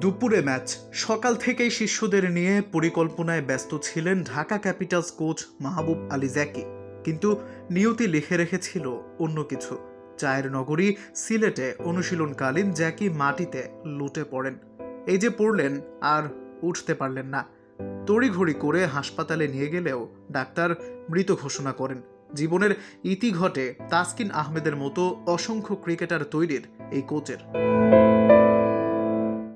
দুপুরে ম্যাচ। সকাল থেকেই শিষ্যদের নিয়ে পরিকল্পনায় ব্যস্ত ছিলেন ঢাকা ক্যাপিটালস কোচ মাহবুব আলী জ্যাকি। কিন্তু নিয়তি লিখে রেখেছিল অন্য কিছু। চায়ের নগরী সিলেটে অনুশীলনকালীন জ্যাকি মাটিতে লুটে পড়েন। এই যে পড়লেন, আর উঠতে পারলেন না। তড়িঘড়ি করে হাসপাতালে নিয়ে গেলেও ডাক্তার মৃত ঘোষণা করেন। জীবনের ইতি ঘটে তাসকিন আহমেদের মতো অসংখ্য ক্রিকেটার তৈরির এই কোচের।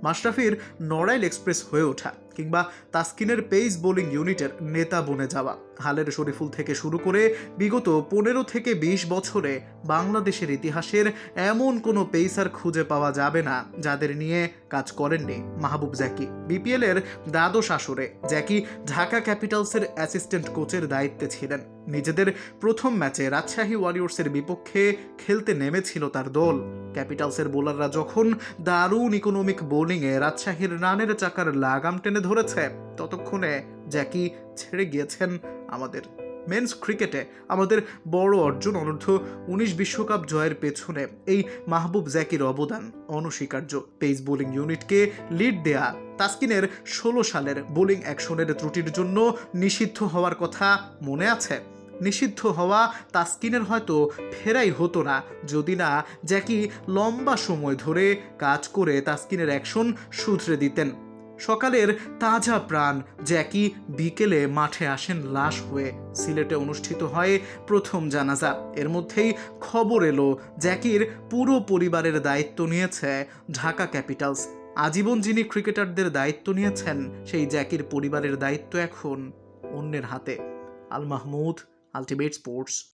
মাশরাফির নড়াইল এক্সপ্রেস হয়ে ওঠা। কিংবা তাসকিনের পেস বোলিং ইউনিটের নেতা বনে যাওয়া। হালের শরীফুল থেকে শুরু করে বিগত পনেরো থেকে বিশ বছরে বাংলাদেশের ইতিহাসের এমন কোনো পেসার খুঁজে পাওয়া যাবে না, যাদের নিয়ে কাজ করেননি মাহবুব জ্যাকি। বিপিএল এর দ্বাদশ আসরে জ্যাকি ঢাকা ক্যাপিটালসের অ্যাসিস্ট্যান্ট কোচের দায়িত্বে ছিলেন। নিজেদের প্রথম ম্যাচে রাজশাহী ওয়ারিয়র্সের বিপক্ষে খেলতে নেমেছিল তার দল। ক্যাপিটালসের বোলাররা যখন দারুণ ইকোনমিক বোলিংয়ে রাজশাহীর রানের চাকার লাগাম টেনে ধরেছে, ততক্ষণে জ্যাকি ছেড়ে গিয়েছেন আমাদের। মেন্স ক্রিকেটে আমাদের বড় অর্জন অনূর্ধ্ব উনিশ বিশ্বকাপ জয়ের পেছনে এই মাহবুব জ্যাকির অবদান। অনস্বীকার্য পেস বোলিং ইউনিটকে লিড দেয়া তাসকিনের ষোলো সালের বোলিং অ্যাকশনের ত্রুটির জন্য নিষিদ্ধ হওয়ার কথা মনে আছে? নিষিদ্ধ হওয়া তাসকিনের হয়তো ফেরাই হতো না, যদি না জ্যাকি লম্বা সময় ধরে কাজ করে তাসকিনের অ্যাকশন শুধরে দিতেন। সকালের তাজা প্রাণ জ্যাকি বিকেলে মাঠে আসেন লাশ হয়ে সিলেটে অনুষ্ঠিত হয় প্রথম জানাজা। এর মধ্যেই খবর এলো জ্যাকির পুরো পরিবারের দায়িত্ব নিয়েছে ঢাকা ক্যাপিটালস। আজীবন যিনি ক্রিকেটারদের দায়িত্ব নিয়েছেন, সেই জ্যাকির পরিবারের দায়িত্ব এখন অন্যের হাতে। Al Mahmud, Ultimate Sports.